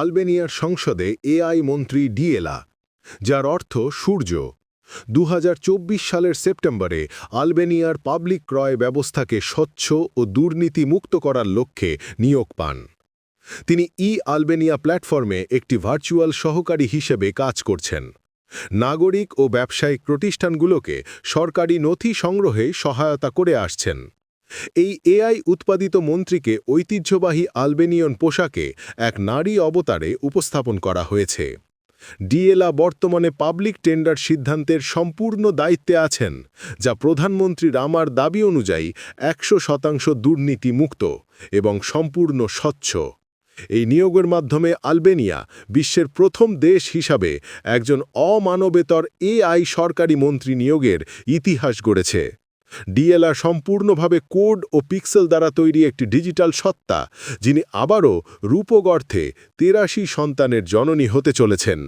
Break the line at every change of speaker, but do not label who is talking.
আলবেনিয়ার সংসদে এআই মন্ত্রী ডিএলা, যার অর্থ সূর্য দু হাজার চব্বিশ সালের সেপ্টেম্বরে আলবেনিয়ার পাবলিক ক্রয় ব্যবস্থাকে স্বচ্ছ ও দুর্নীতিমুক্ত করার লক্ষ্যে নিয়োগ পান। তিনি ই আলবেনিয়া প্ল্যাটফর্মে একটি ভার্চুয়াল সহকারী হিসেবে কাজ করছেন। নাগরিক ও ব্যবসায়িক প্রতিষ্ঠানগুলোকে সরকারি নথি সংগ্রহে সহায়তা করে আসছেন। এই এআই উৎপাদিত মন্ত্রীকে ঐতিহ্যবাহী আলবেনিয়ন পোশাকে এক নারী অবতারে উপস্থাপন করা হয়েছে। ডিএলা বর্তমানে পাবলিক টেন্ডার সিদ্ধান্তের সম্পূর্ণ দায়িত্বে আছেন, যা প্রধানমন্ত্রী রামার দাবি অনুযায়ী একশো শতাংশ দুর্নীতিমুক্ত এবং সম্পূর্ণ স্বচ্ছ। এই নিয়োগের মাধ্যমে আলবেনিয়া বিশ্বের প্রথম দেশ হিসাবে একজন অমানবেতর এআই সরকারি মন্ত্রী নিয়োগের ইতিহাস গড়েছে। ডিএলআর সম্পূর্ণভাবে কোড ও পিক্সেল দ্বারা তৈরি একটি ডিজিটাল সত্তা, যিনি আবারও রূপক অর্থে তেরাশি সন্তানের জননী হতে চলেছেন।